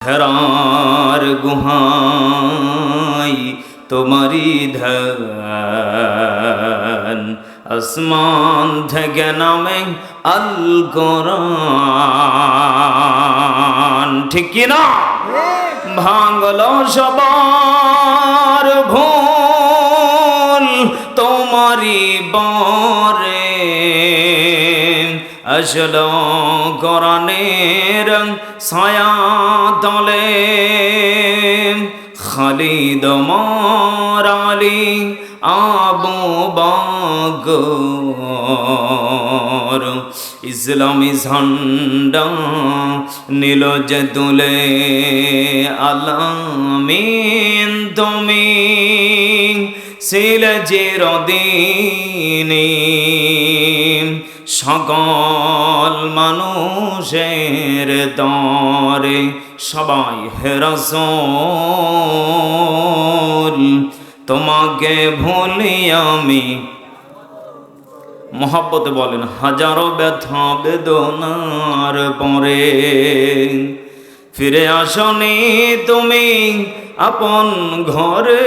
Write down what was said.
হেরার গুহাই তোমারি ধ্যান আসমান থেকে নামে আল কোরআন। ঠিক না? ভাঙল সবার ভুল তোমারি বরে আসল কোরআনের ছায়া তলে। খালিদ মরালি আবু বাগর ইসলামী ঝন্ডা নীল যে তুলে আলামিন তুমি ছিলে চিরদিনী সকল মানুষের দরে সবাই হেরসল তোমাকে ভুলি আমি। মহাব্বতে বলেন, হাজারো ব্যথা বেদনার পরে ফিরে আসনি তুমি আপন ঘরে।